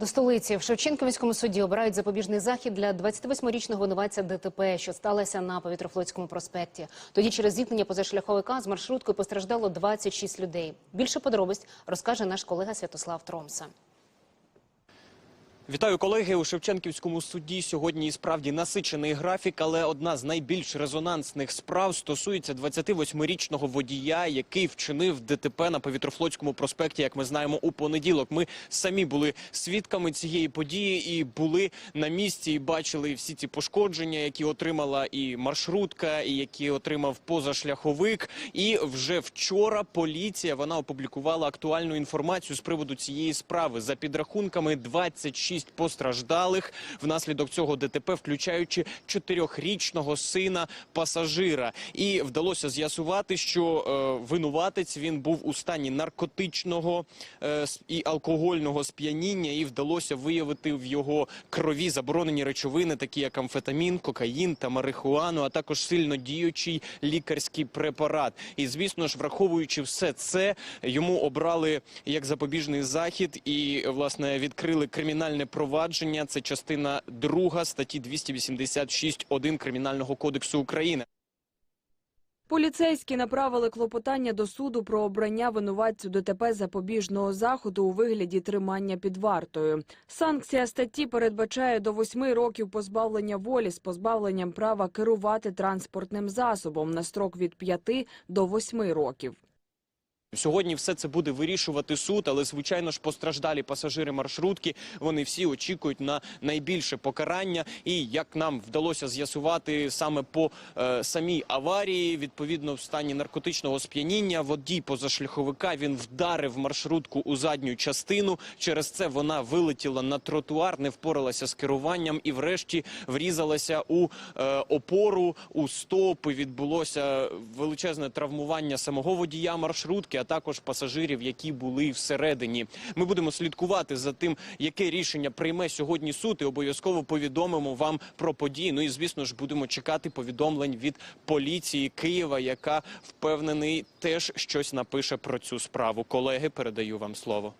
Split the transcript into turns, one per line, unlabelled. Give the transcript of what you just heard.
До столиці в Шевченківському суді обирають запобіжний захід для 28-річного винуватця ДТП, що сталося на Повітрофлотському проспекті. Тоді через зіткнення позашляховика з маршруткою постраждало 26 людей. Більше подробиць розкаже наш колега Святослав Тромса.
Вітаю колеги у Шевченківському суді. Сьогодні і справді насичений графік, але одна з найбільш резонансних справ стосується 28-річного водія, який вчинив ДТП на Повітрофлотському проспекті. Як ми знаємо, у понеділок ми самі були свідками цієї події і були на місці і бачили всі ці пошкодження, які отримала і маршрутка, і які отримав позашляховик. І вже вчора поліція вона опублікувала актуальну інформацію з приводу цієї справи. За підрахунками 26 постраждалих внаслідок цього ДТП, включаючи чотирьохрічного сина пасажира. І вдалося з'ясувати, що е, винуватець він був у стані наркотичного е, і алкогольного сп'яніння, і вдалося виявити в його крові заборонені речовини, такі як амфетамін, кокаїн та марихуану, а також сильно діючий лікарський препарат. І звісно ж, враховуючи все це, йому обрали як запобіжний захід і власне відкрили кримінальне провадження. Це частина друга статті 286.1 кримінального кодексу України.
Поліцейські направили клопотання до суду про обрання винуватцю ДТП запобіжного заходу у вигляді тримання під вартою. Санкція статті передбачає до восьми років позбавлення волі з позбавленням права керувати транспортним засобом на строк від п'яти до восьми років.
Сьогодні все це буде вирішувати суд, але звичайно ж постраждалі пасажири маршрутки. Вони всі очікують на найбільше покарання. І як нам вдалося з'ясувати саме по е, самій аварії, відповідно в стані наркотичного сп'яніння, водій позашляховика він вдарив маршрутку у задню частину. Через це вона вилетіла на тротуар, не впоралася з керуванням і, врешті, врізалася у е, опору, у стопи. Відбулося величезне травмування самого водія маршрутки, а також пасажирів, які були всередині. Ми будемо слідкувати за тим, яке рішення прийме сьогодні суд, і обов'язково повідомимо вам про події. Ну і звісно ж будемо чекати повідомлень від поліції Києва, яка впевнений теж щось напише про цю справу. Колеги, передаю вам слово.